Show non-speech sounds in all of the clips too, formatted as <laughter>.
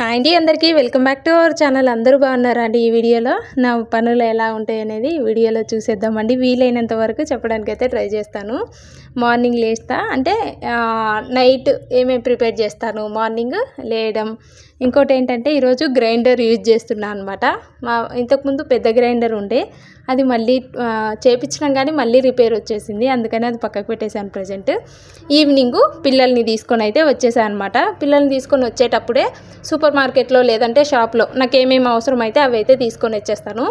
Hi అండి అందరికీ welcome back to our channel. అందరూ బాగున్నారా అండి ఈ వీడియోలో? నా పనులు ఎలా ఉంటాయి అనేది వీడియోలో చూసేద్దామండి. వీలైనంత వరకు చెప్పడానికి అయితే ట్రై చేస్తాను. మార్నింగ్ లేస్తా. అంటే నైట్ ఏమేమి ప్రిపేర్ చేస్తాను? మార్నింగ్ లేయడం ఇంకోటి ఏంటంటే ఈరోజు గ్రైండర్ యూజ్ చేస్తున్నా అనమాట మా ఇంతకుముందు పెద్ద గ్రైండర్ ఉండే అది మళ్ళీ చేపించడం కానీ మళ్ళీ రిపేర్ వచ్చేసింది అందుకని అది పక్కకు పెట్టేశాను ప్రజెంట్. ఈవినింగ్ పిల్లల్ని తీసుకొని అయితే వచ్చేసాను అనమాట పిల్లల్ని తీసుకొని వచ్చేటప్పుడే సూపర్ మార్కెట్లో లేదంటే షాప్లో నాకు ఏమేమి అవసరం అయితే అవి అయితే తీసుకొని వచ్చేస్తాను.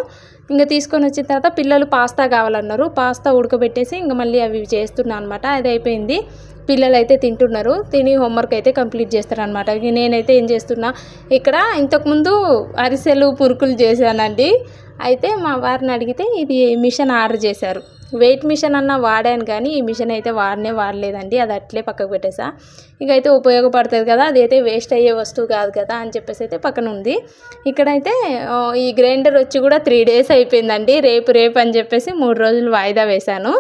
ఇంకా తీసుకొని వచ్చిన తర్వాత పిల్లలు పాస్తా కావాలన్నారు. పాస్తా ఉడకబెట్టేసి ఇంకా మళ్ళీ అవి చేస్తున్నా అనమాట అది అయిపోయింది. పిల్లలు అయితే తింటున్నారు. తిని హోంవర్క్ అయితే కంప్లీట్ చేస్తారనమాట నేనైతే ఏం చేస్తున్నా ఇక్కడ ఇంతకుముందు అరిసెలు పురుకులు చేశానండి. అయితే మా వారిని అడిగితే ఇది మిషన్ ఆర్డర్ చేశారు. వెయిట్ మిషన్ అన్న వాడాను కానీ ఈ మిషన్ అయితే వాడనే వాడలేదండి అది అట్లే పక్కకు పెట్టేసా. ఇక అయితే ఉపయోగపడుతుంది కదా అది అయితే వేస్ట్ అయ్యే వస్తువు కాదు కదా అని చెప్పేసి అయితే పక్కన ఉంది ఇక్కడైతే ఈ గ్రైండర్ వచ్చి కూడా త్రీ డేస్ అయిపోయిందండి రేపు రేపు అని చెప్పేసి మూడు రోజులు వాయిదా వేశాను.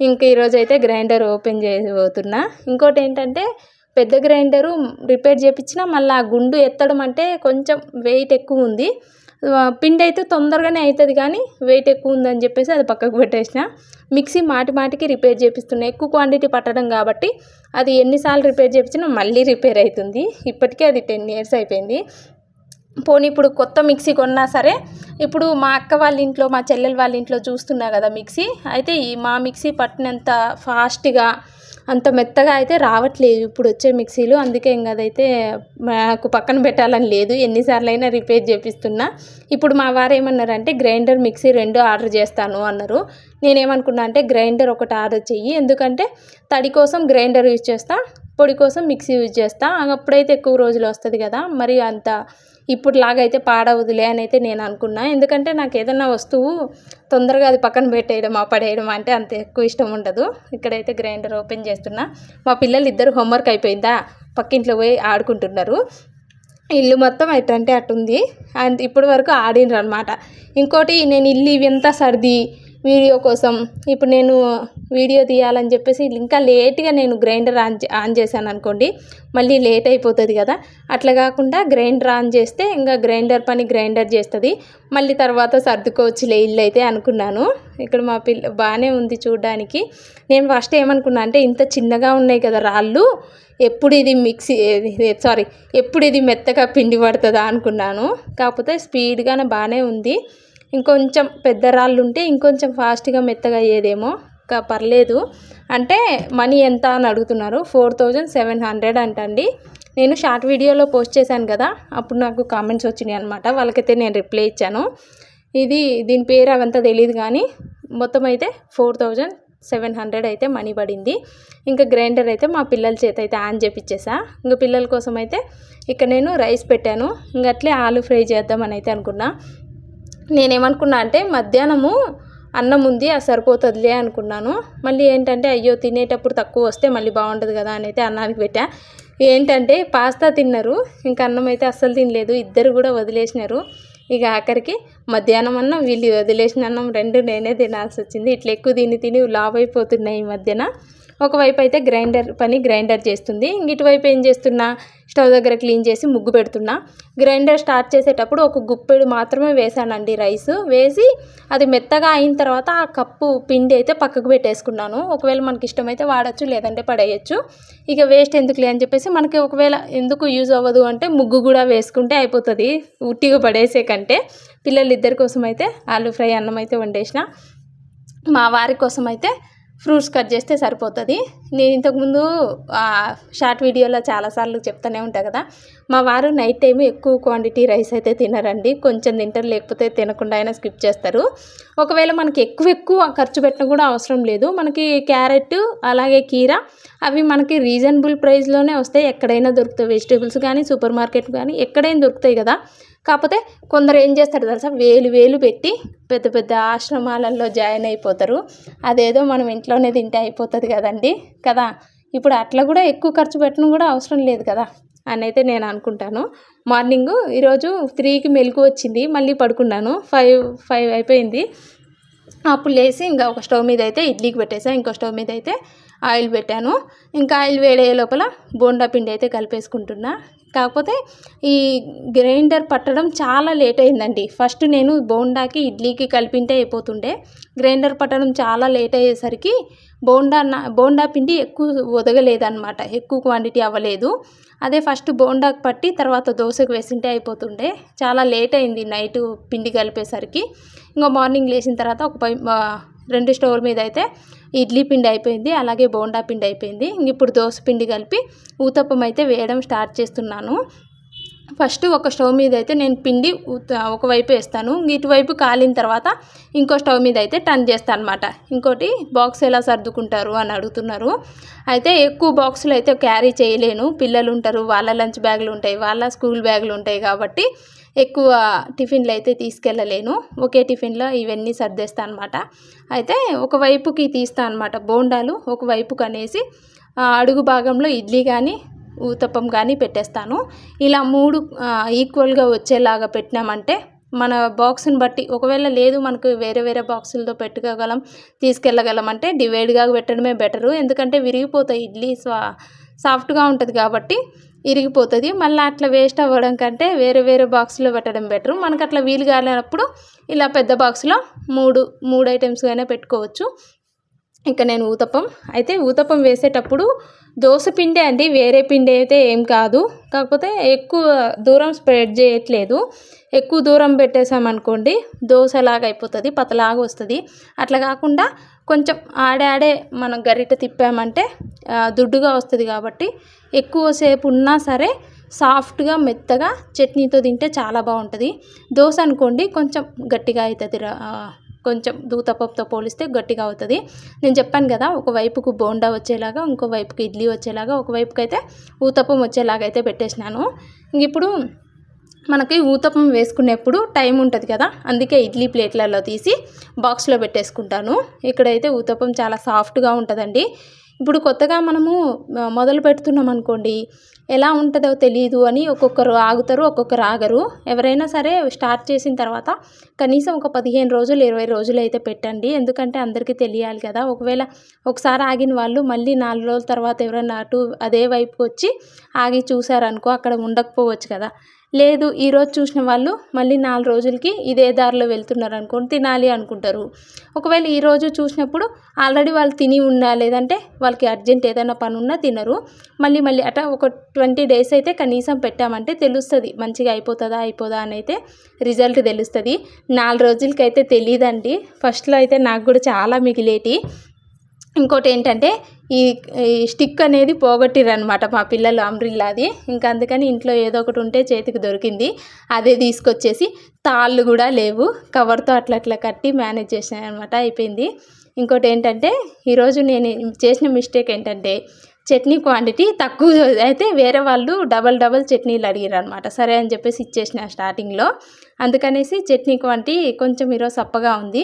ఇంక ఈరోజు అయితే గ్రైండర్ ఓపెన్ చేయబోతున్నా. ఇంకోటి ఏంటంటే పెద్ద గ్రైండరు రిపేర్ చేయించిన మళ్ళీ ఆ గుండు ఎత్తడం అంటే కొంచెం వెయిట్ ఎక్కువ ఉంది. పిండి అయితే తొందరగానే అవుతుంది కానీ వెయిట్ ఎక్కువ ఉందని చెప్పేసి అది పక్కకు పెట్టేసిన. మిక్సీ మాటి మాటికి రిపేర్ చేపిస్తున్నాయి. ఎక్కువ క్వాంటిటీ పట్టడం కాబట్టి అది ఎన్నిసార్లు రిపేర్ చేయించినా మళ్ళీ రిపేర్ అవుతుంది. ఇప్పటికే అది టెన్ ఇయర్స్ అయిపోయింది. పోనీ ఇప్పుడు కొత్త మిక్సీ కొన్నా సరే ఇప్పుడు మా అక్క వాళ్ళ ఇంట్లో మా చెల్లెల వాళ్ళ ఇంట్లో చూస్తున్నా కదా మిక్సీ. అయితే ఈ మా మిక్సీ పట్టినంత ఫాస్ట్గా అంత మెత్తగా అయితే రావట్లేదు. ఇప్పుడు వచ్చే మిక్సీలు అందుకే ఇంకా అదైతే నాకు పక్కన పెట్టాలని లేదు. ఎన్నిసార్లు అయినా రిపేర్ చేపిస్తున్నా. ఇప్పుడు మా వారు ఏమన్నారంటే గ్రైండర్ మిక్సీ రెండు ఆర్డర్ చేస్తాను అన్నారు. నేనేమనుకున్నా అంటే గ్రైండర్ ఒకటి ఆర్డర్ చెయ్యి. ఎందుకంటే తడి కోసం గ్రైండర్ యూజ్ చేస్తా పొడి కోసం మిక్సీ యూజ్ చేస్తా. అప్పుడైతే ఎక్కువ రోజులు వస్తుంది కదా. మరి అంత ఇప్పుడు లాగైతే పాడవదులే అని అయితే నేను అనుకున్నా. ఎందుకంటే నాకు ఏదైనా వస్తువు తొందరగా అది పక్కన పెట్టేయడం ఆ పడేయడం అంటే అంత ఎక్కువ ఇష్టం ఉండదు. ఇక్కడైతే గ్రైండర్ ఓపెన్ చేస్తున్నా. మా పిల్లలు ఇద్దరు హోంవర్క్ అయిపోయిందా? పక్కింట్లో పోయి ఆడుకుంటున్నారు. ఇల్లు మొత్తం ఎట్టంటే అట్టుంది. అండ్ ఇప్పటి వరకు ఆడినరు అనమాట ఇంకోటి నేను ఇల్లు ఇవంతా సర్ది వీడియో కోసం. ఇప్పుడు నేను వీడియో తీయాలని చెప్పేసి ఇంకా లేట్గా నేను గ్రైండర్ ఆన్ ఆన్ చేశాను అనుకోండి మళ్ళీ లేట్ అయిపోతుంది కదా. అట్లా కాకుండా గ్రైండర్ ఆన్ చేస్తే ఇంకా గ్రైండర్ పని గ్రైండర్ చేస్తుంది. మళ్ళీ తర్వాత సర్దుకోవచ్చులే ఇల్లు అయితే అనుకున్నాను. ఇక్కడ మా పిల్ల బాగానే ఉంది చూడడానికి. నేను ఫస్ట్ ఏమనుకున్నా అంటే ఇంత చిన్నగా ఉన్నాయి కదా రాళ్ళు ఎప్పుడు ఇది మిక్సీ సారీ ఎప్పుడు ఇది మెత్తగా పిండి పడుతుందా అనుకున్నాను. కాకపోతే స్పీడ్గానే బాగానే ఉంది. ఇంకొంచెం పెద్ద రాళ్ళు ఉంటే ఇంకొంచెం ఫాస్ట్గా మెత్తగా అయ్యేదేమో. ఇంకా పర్లేదు. అంటే మనీ ఎంత అని అడుగుతున్నారు. ఫోర్ థౌజండ్ సెవెన్ హండ్రెడ్ అంటండి. నేను షార్ట్ వీడియోలో పోస్ట్ చేశాను కదా అప్పుడు నాకు కామెంట్స్ వచ్చినాయి అనమాట వాళ్ళకైతే నేను రిప్లై ఇచ్చాను. ఇది దీని పేరు అవంతా తెలియదు కానీ మొత్తం అయితే ఫోర్ థౌజండ్ సెవెన్ హండ్రెడ్ అయితే మనీ పడింది. ఇంకా గ్రైండర్ అయితే మా పిల్లల చేత అయితే ఆన్ చేపించేసా ఇంకా పిల్లల కోసం అయితే ఇక్కడ నేను రైస్ పెట్టాను. ఇంకా అట్లే ఆలు ఫ్రై చేద్దామని అయితే అనుకున్నా. నేనేమనుకున్నా అంటే మధ్యాహ్నము అన్నం ఉంది అది సరిపోతుందిలే అనుకున్నాను. మళ్ళీ ఏంటంటే అయ్యో తినేటప్పుడు తక్కువ వస్తే మళ్ళీ బాగుంటుంది కదా అని అయితే అన్నానికి పెట్టా. ఏంటంటే పాస్తా తిన్నారు ఇంకా అన్నం అయితే అస్సలు తినలేదు ఇద్దరు కూడా వదిలేసినారు. ఇక ఆఖరికి మధ్యాహ్నం అన్నం వీళ్ళు వదిలేసిన అన్నం రెండు నేనే తినాల్సి వచ్చింది. ఇట్లా ఎక్కువ తిని తిని లావ్ అయిపోతున్నాయి ఈ మధ్యన. ఒకవైపు అయితే గ్రైండర్ పని గ్రైండర్ చేస్తుంది. ఇంక ఇటువైపు ఏం చేస్తున్నా? స్టవ్ దగ్గర క్లీన్ చేసి ముగ్గు పెడుతున్నా. గ్రైండర్ స్టార్ట్ చేసేటప్పుడు ఒక గుప్పెడు మాత్రమే వేసానండి రైస్. వేసి అది మెత్తగా అయిన తర్వాత ఆ కప్పు పిండి అయితే పక్కకు పెట్టేసుకున్నాను. ఒకవేళ మనకి ఇష్టమైతే వాడచ్చు లేదంటే పడేయచ్చు. ఇక వేస్ట్ ఎందుకులే అని చెప్పేసి మనకి ఒకవేళ ఎందుకు యూజ్ అవ్వదు అంటే ముగ్గు కూడా వేసుకుంటే అయిపోతుంది. ఉట్టిగా పడేసే కంటే పిల్లలు ఇద్దరి కోసం అయితే ఆలు ఫ్రై అన్నం అయితే వండేసిన. మా వారి కోసం అయితే ఫ్రూట్స్ కట్ చేస్తే సరిపోతుంది. నేను ఇంతకుముందు షార్ట్ వీడియోలో చాలాసార్లు చెప్తూనే ఉంటా కదా. మా వారు నైట్ టైం ఎక్కువ క్వాంటిటీ రైస్ అయితే తినరండి. కొంచెం తింటారు లేకపోతే తినకుండా అయినా స్కిప్ చేస్తారు. ఒకవేళ మనకి ఎక్కువ ఎక్కువ ఖర్చు పెట్టడం కూడా అవసరం లేదు. మనకి క్యారెట్ అలాగే కీర అవి మనకి రీజనబుల్ ప్రైస్లోనే వస్తాయి. ఎక్కడైనా దొరుకుతాయి. వెజిటేబుల్స్ కానీ సూపర్ మార్కెట్ కానీ ఎక్కడైనా దొరుకుతాయి కదా. కాకపోతే కొందరు ఏం చేస్తారు తెలుసా? వేలు వేలు పెట్టి పెద్ద పెద్ద ఆశ్రమాలలో జాయిన్ అయిపోతారు. అదేదో మనం ఇంట్లోనే తింటే అయిపోతుంది కదండి? కదా? ఇప్పుడు అట్లా కూడా ఎక్కువ ఖర్చు పెట్టడం కూడా అవసరం లేదు కదా? అని అయితే నేను అనుకుంటాను. మార్నింగ్ ఈరోజు త్రీకి మెలకు వచ్చింది. మళ్ళీ పడుకున్నాను. ఫైవ్ ఫైవ్ అయిపోయింది. అప్పుడు లేచి ఇంకా ఒక స్టవ్ మీద అయితే ఇడ్లీకి పెట్టేసా. ఇంకో స్టవ్ మీద అయితే ఆయిల్ పెట్టాను. ఇంకా ఆయిల్ వేడే లోపల బోండా పిండి అయితే కలిపేసుకుంటున్నా. కాకపోతే ఈ గ్రైండర్ పట్టడం చాలా లేట్ అయిందండి. ఫస్ట్ నేను బోండాకి ఇడ్లీకి కలిపింటే అయిపోతుండే. గ్రైండర్ పట్టడం చాలా లేట్ అయ్యేసరికి బోండా బోండా పిండి ఎక్కువ వదగలేదన్నమాట. ఎక్కువ క్వాంటిటీ అవ్వలేదు. అదే ఫస్ట్ బోండాకు పట్టి తర్వాత దోశకు వేసింటే అయిపోతుండే. చాలా లేట్ అయింది నైట్ పిండి కలిపేసరికి. ఇంకా మార్నింగ్ లేచిన తర్వాత ఒక పై రెండు స్టవ్ మీద అయితే ఇడ్లీ పిండి అయిపోయింది అలాగే బోండా పిండి అయిపోయింది. ఇప్పుడు దోశ పిండి కలిపి ఊతప్పం అయితే వేయడం స్టార్ట్ చేస్తున్నాను. ఫస్ట్ ఒక స్టవ్ మీద అయితే నేను పిండి ఒకవైపు వేస్తాను. ఇటువైపు కాలిన తర్వాత ఇంకో స్టవ్ మీద అయితే టర్న్ చేస్తాను అనమాట ఇంకోటి బాక్స్ ఎలా సర్దుకుంటారు అని అడుగుతున్నారు. అయితే ఎక్కువ బాక్సులు అయితే క్యారీ చేయలేను. పిల్లలు ఉంటారు వాళ్ళ లంచ్ బ్యాగులు ఉంటాయి వాళ్ళ స్కూల్ బ్యాగులు ఉంటాయి కాబట్టి ఎక్కువ టిఫిన్లు అయితే తీసుకెళ్ళలేను. ఒకే టిఫిన్లో ఇవన్నీ సర్దేస్తాను అనమాట అయితే ఒకవైపుకి తీస్తాను అనమాట బోండాలు ఒకవైపుకి అనేసి అడుగు భాగంలో ఇడ్లీ కానీ ఊతప్పం కానీ పెట్టేస్తాను. ఇలా మూడు ఈక్వల్గా వచ్చేలాగా పెట్టినామంటే మన బాక్స్ని బట్టి ఒకవేళ లేదు మనకు వేరే వేరే బాక్సులతో పెట్టుకోగలం తీసుకెళ్ళగలం అంటే డివైడ్గా పెట్టడమే బెటరు. ఎందుకంటే విరిగిపోతాయి ఇడ్లీ స్వా సాఫ్ట్గా ఉంటుంది కాబట్టి ఇరిగిపోతుంది. మళ్ళీ అట్లా వేస్ట్ అవ్వడం కంటే వేరే వేరే బాక్స్లో పెట్టడం బెటర్. మనకు అట్లా వీలు కాలేనప్పుడు ఇలా పెద్ద బాక్స్లో మూడు మూడు ఐటమ్స్ అయినా పెట్టుకోవచ్చు. ఇంకా నేను ఊతప్పం. అయితే ఊతప్పం వేసేటప్పుడు దోశ పిండి అండి వేరే పిండి అయితే ఏం కాదు. కాకపోతే ఎక్కువ దూరం స్ప్రెడ్ చేయట్లేదు. ఎక్కువ దూరం పెట్టేసామనుకోండి దోశలాగా అయిపోతుంది పతలాగా వస్తుంది అట్లా కాకుండా కొంచెం ఆడాడే మనం గరిట తిప్పామంటే దుడ్డుగా వస్తుంది కాబట్టి ఎక్కువసేపు ఉన్నా సరే సాఫ్ట్గా మెత్తగా చట్నీతో తింటే చాలా బాగుంటుంది. దోశ అనుకోండి కొంచెం గట్టిగా అవుతుంది కొంచెం దూతపప్పుతో పోలిస్తే గట్టిగా అవుతుంది. నేను చెప్పాను కదా ఒకవైపుకు బోండా వచ్చేలాగా ఇంకో వైపుకి ఇడ్లీ వచ్చేలాగా ఒకవైపుకి అయితే ఊతప్పం వచ్చేలాగా అయితే పెట్టేసినాను. ఇప్పుడు మనకి ఊతప్పం వేసుకునేప్పుడు టైం ఉంటుంది కదా అందుకే ఇడ్లీ ప్లేట్లలో తీసి బాక్స్లో పెట్టేసుకుంటాను. ఇక్కడైతే ఊతప్పం చాలా సాఫ్ట్గా ఉంటుందండి. ఇప్పుడు కొత్తగా మనము మొదలు పెడుతున్నాం అనుకోండి ఎలా ఉంటుందో తెలియదు అని ఒక్కొక్కరు ఆగుతారు ఒక్కొక్కరు ఆగరు. ఎవరైనా సరే స్టార్ట్ చేసిన తర్వాత కనీసం ఒక పదిహేను రోజులు ఇరవై రోజులు అయితే పెట్టండి. ఎందుకంటే అందరికీ తెలియాలి కదా. ఒకవేళ ఒకసారి ఆగిన వాళ్ళు మళ్ళీ నాలుగు రోజుల తర్వాత ఎవరైనా అటు అదే వైపుకి వచ్చి ఆగి చూసారనుకో అక్కడ ఉండకపోవచ్చు కదా. లేదు ఈరోజు చూసిన వాళ్ళు మళ్ళీ నాలుగు రోజులకి ఇదే దారిలో వెళ్తున్నారు అనుకోండి తినాలి అనుకుంటారు. ఒకవేళ ఈరోజు చూసినప్పుడు ఆల్రెడీ వాళ్ళు తిని ఉన్నా లేదంటే వాళ్ళకి అర్జెంట్ ఏదైనా పని ఉన్నా తినరు. మళ్ళీ మళ్ళీ అట ఒక ట్వంటీ డేస్ అయితే కనీసం పెట్టామంటే తెలుస్తుంది. మంచిగా అయిపోతుందా అయిపోదా అని అయితే రిజల్ట్ తెలుస్తుంది. నాలుగు రోజులకైతే తెలియదండి ఫస్ట్లో అయితే నాకు కూడా చాలా మిగిలేటి. ఇంకోటి ఏంటంటే ఈ స్టిక్ అనేది పోగొట్టిరనమాట మా పిల్లలు అంబ్రిల్లాది. ఇంకా అందుకని ఇంట్లో ఏదో ఒకటి ఉంటే చేతికి దొరికింది. అదే తీసుకొచ్చేసి తాళ్ళు కూడా లేవు. కవర్తో అట్లా అట్లా కట్టి మేనేజ్ చేసాను అనమాట అయిపోయింది. ఇంకోటి ఏంటంటే ఈరోజు నేను చేసిన మిస్టేక్ ఏంటంటే చట్నీ క్వాంటిటీ తక్కువ <laughs> అయితే వేరే వాళ్ళు డబల్ డబల్ చట్నీలు అడిగారు అనమాట సరే అని చెప్పేసి ఇచ్చేసిన స్టార్టింగ్లో. అందుకనేసి చట్నీ క్వాంటిటీ కొంచెం ఈరోజు సప్పగా ఉంది.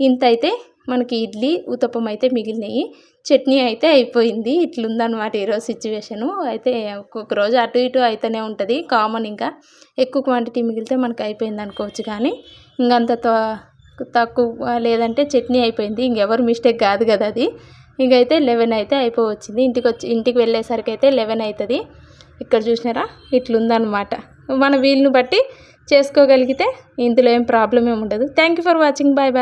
ఇంత అయితే మనకి ఇడ్లీ ఉతప్పం అయితే మిగిలినాయి. చట్నీ అయితే అయిపోయింది. ఇట్లుందనమాట ఈరోజు సిచ్యువేషను. అయితే ఒక్కొక్క రోజు అటు ఇటు అయితేనే ఉంటుంది. కామన్ ఇంకా. ఎక్కువ క్వాంటిటీ మిగిలితే మనకు అయిపోయింది అనుకోవచ్చు కానీ ఇంకంత తక్కువ లేదంటే చట్నీ అయిపోయింది. ఇంకెవరు మిస్టేక్ కాదు కదా అది. ఇంకైతే లెవెన్ అయితే అయిపోవచ్చింది. ఇంటికి వచ్చి ఇంటికి వెళ్ళేసరికి అయితే లెవెన్ అవుతుంది ఇక్కడ చూసినారా? ఇట్లుందనమాట మన వీలుని బట్టి చేసుకోగలిగితే ఇందులో ఏం ప్రాబ్లం ఏమి ఉండదు. Thank you for watching bye bye